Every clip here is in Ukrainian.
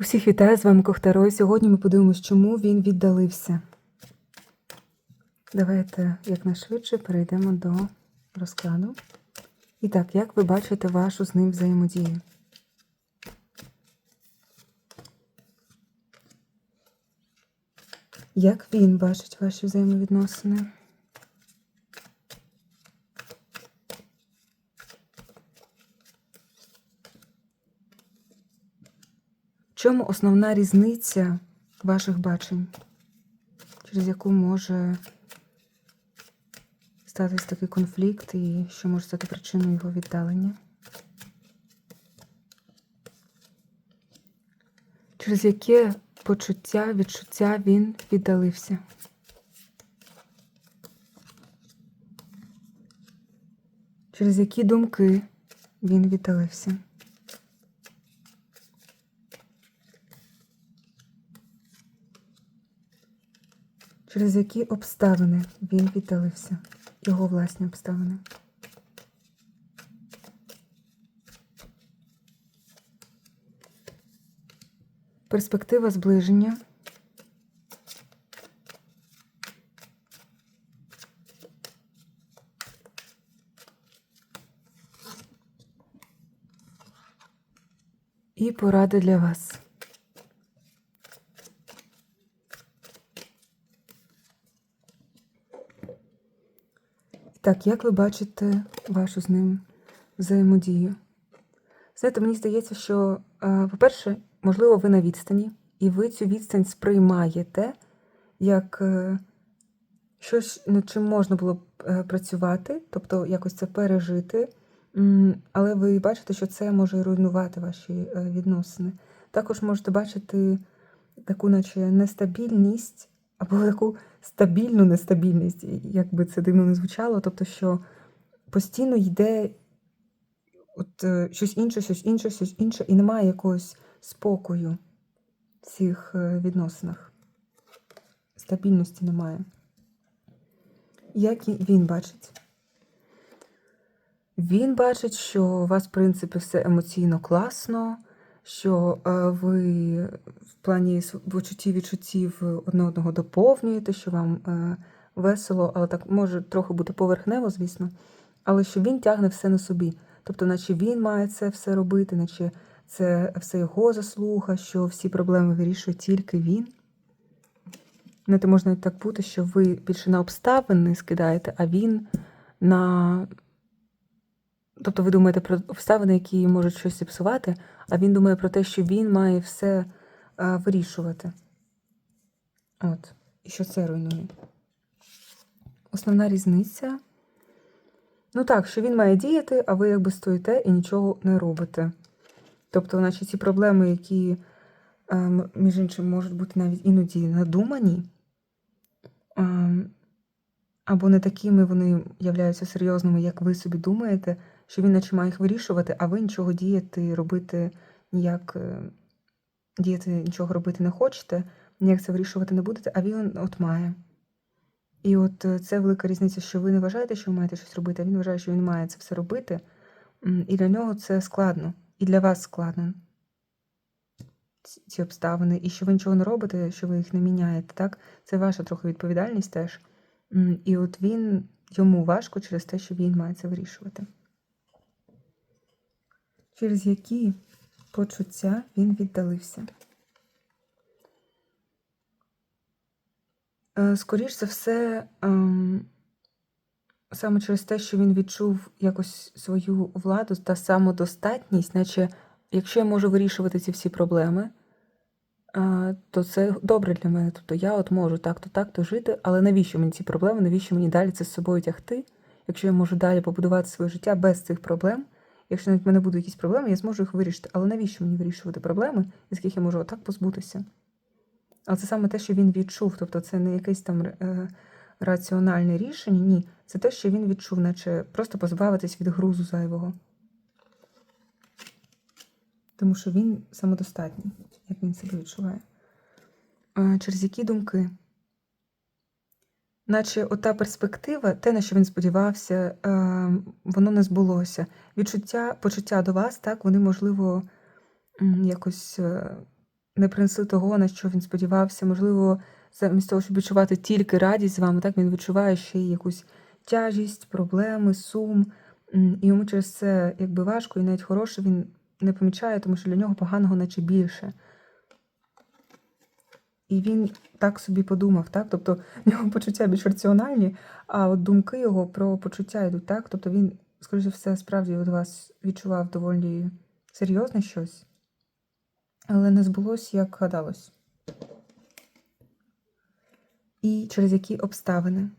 Усіх вітаю з вами Кохтаро. і Сьогодні ми подивимось, чому він віддалився. Давайте якнайшвидше перейдемо до розкладу. І так, як ви бачите вашу з ним взаємодію? Як він бачить ваші взаємовідносини? Чому основна різниця ваших бачень, через яку може статись такий конфлікт і що може стати причиною його віддалення? Через яке почуття, відчуття він віддалився? Через які думки він віддалився? Через які обставини він віддалився? Його власні обставини. Перспектива зближення. І поради для вас. Так, як ви бачите вашу з ним взаємодію? Знаєте, мені здається, що, е, по-перше, можливо, ви на відстані, і ви цю відстань сприймаєте як е, щось, над чим можна було б е, працювати, тобто якось це пережити, але ви бачите, що це може руйнувати ваші відносини. Також можете бачити таку, наче нестабільність або таку стабільну нестабільність, як би це дивно не звучало, тобто, що постійно йде от, е, щось інше, щось інше, щось інше, і немає якогось спокою в цих е, відносинах. Стабільності немає. Як він бачить? Він бачить, що у вас, в принципі, все емоційно класно, що е, ви в плані почуттів відчуттів одне одного доповнюєте, що вам е, весело, але так може трохи бути поверхнево, звісно, але що він тягне все на собі. Тобто, наче він має це все робити, наче це все його заслуга, що всі проблеми вирішує тільки він. Знаєте, можна і так бути, що ви більше на обставини скидаєте, а він на. Тобто ви думаєте про обставини, які можуть щось зіпсувати, а він думає про те, що він має все а, вирішувати. От. І що це руйнує. Основна різниця. Ну так, що він має діяти, а ви якби стоїте і нічого не робите. Тобто, наче ці проблеми, які, ем, між іншим, можуть бути навіть іноді надумані, ем, або не такими вони являються серйозними, як ви собі думаєте, що він наче має їх вирішувати, а ви нічого діяти, робити ніяк е, діяти, нічого робити не хочете, ніяк це вирішувати не будете, а він от має. І от е, це велика різниця, що ви не вважаєте, що ви маєте щось робити, а він вважає, що він має це все робити. І для нього це складно, і для вас складно ці- ці обставини, і що ви нічого не робите, що ви їх не міняєте, так? Це ваша трохи відповідальність теж. І от він йому важко через те, що він має це вирішувати. Через які почуття він віддалився? Е, Скоріш за все, ем, саме через те, що він відчув якось свою владу та самодостатність, наче якщо я можу вирішувати ці всі проблеми, е, то це добре для мене. Тобто я от можу так-то, так-то жити, але навіщо мені ці проблеми, навіщо мені далі це з собою тягти, якщо я можу далі побудувати своє життя без цих проблем, якщо навіть в мене будуть якісь проблеми, я зможу їх вирішити. Але навіщо мені вирішувати проблеми, з яких я можу отак позбутися? Але це саме те, що він відчув. Тобто це не якесь там е, раціональне рішення, ні. Це те, що він відчув, наче просто позбавитись від грузу зайвого. Тому що він самодостатній, як він себе відчуває. Через які думки? Наче ота перспектива, те, на що він сподівався, е, воно не збулося. Відчуття, почуття до вас, так, вони, можливо, якось е, не принесли того, на що він сподівався. Можливо, замість того, щоб відчувати тільки радість з вами, так він відчуває ще й якусь тяжість, проблеми, сум. І йому через це якби важко, і навіть хороше він не помічає, тому що для нього поганого наче більше. І він так собі подумав, так? Тобто в нього почуття більш раціональні, а от думки його про почуття йдуть, так? Тобто він, скоріше все, справді від вас відчував доволі серйозне щось, але не збулось, як гадалось. І через які обставини.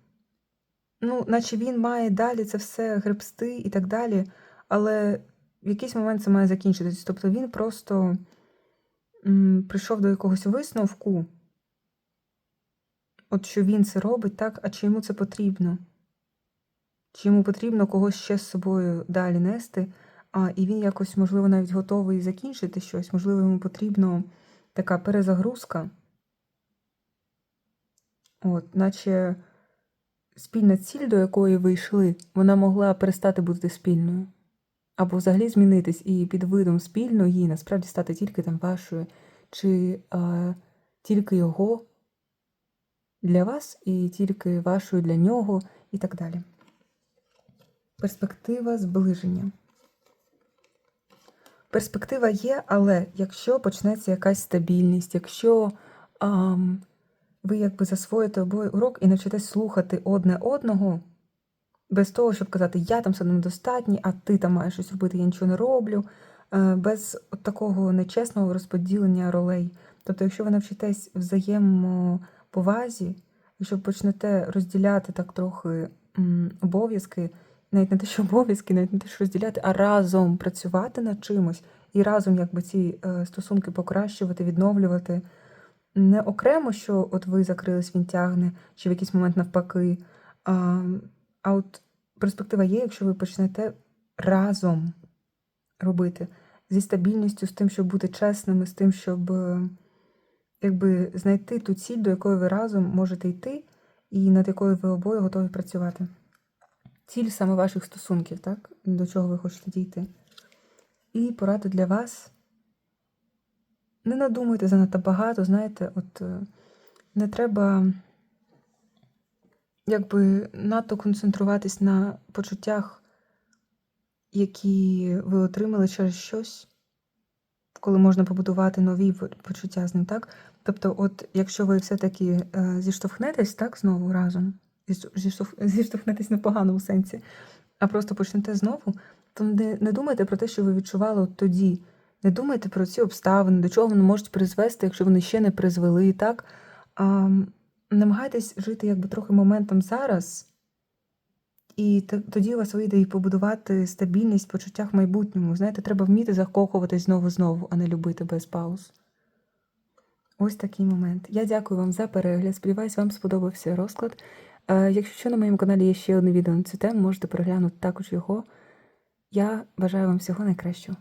Ну, наче він має далі це все гребсти і так далі, але в якийсь момент це має закінчитись. Тобто він просто м, прийшов до якогось висновку, от що він це робить, так, а чи йому це потрібно? Чи йому потрібно когось ще з собою далі нести, а, і він якось, можливо, навіть готовий закінчити щось, можливо, йому потрібна така перезагрузка. От, наче спільна ціль, до якої ви йшли, вона могла перестати бути спільною. Або взагалі змінитись і під видом спільної насправді стати тільки там вашою, чи а, тільки його для вас, і тільки вашою для нього, і так далі. Перспектива зближення. Перспектива є, але якщо почнеться якась стабільність, якщо ам, ви якби засвоїте обоє урок і навчитесь слухати одне одного, без того, щоб казати, я там все недостатній, а ти там маєш щось робити, я нічого не роблю, е, без такого нечесного розподілення ролей. Тобто, якщо ви навчитесь взаємоповазі, якщо почнете розділяти так трохи обов'язки, навіть не те, що обов'язки, навіть не те, що розділяти, а разом працювати над чимось і разом якби ці е, стосунки покращувати, відновлювати. Не окремо, що от ви закрились, він тягне, чи в якийсь момент навпаки. А, а от перспектива є, якщо ви почнете разом робити зі стабільністю, з тим, щоб бути чесними, з тим, щоб е, якби знайти ту ціль, до якої ви разом можете йти, і над якою ви обоє готові працювати. Ціль саме ваших стосунків, так? До чого ви хочете дійти. І порада для вас. Не надумуйте занадто багато, знаєте, от е, не треба якби надто концентруватись на почуттях, які ви отримали через щось, коли можна побудувати нові почуття з ним, так? Тобто, от якщо ви все-таки е, зіштовхнетесь так знову разом, зіш- зіштовх- зіштовхнетесь не в поганому сенсі, а просто почнете знову, то не, не думайте про те, що ви відчували от тоді. Не думайте про ці обставини, до чого вони можуть призвести, якщо вони ще не призвели, так? А, намагайтесь жити якби трохи моментом зараз, і тоді у вас вийде і побудувати стабільність в почуттях в майбутньому. Знаєте, треба вміти закохуватись знову-знову, а не любити без пауз. Ось такий момент. Я дякую вам за перегляд. Сподіваюсь, вам сподобався розклад. Е, Якщо що, на моєму каналі є ще одне відео на цю тему, можете переглянути також його. Я бажаю вам всього найкращого.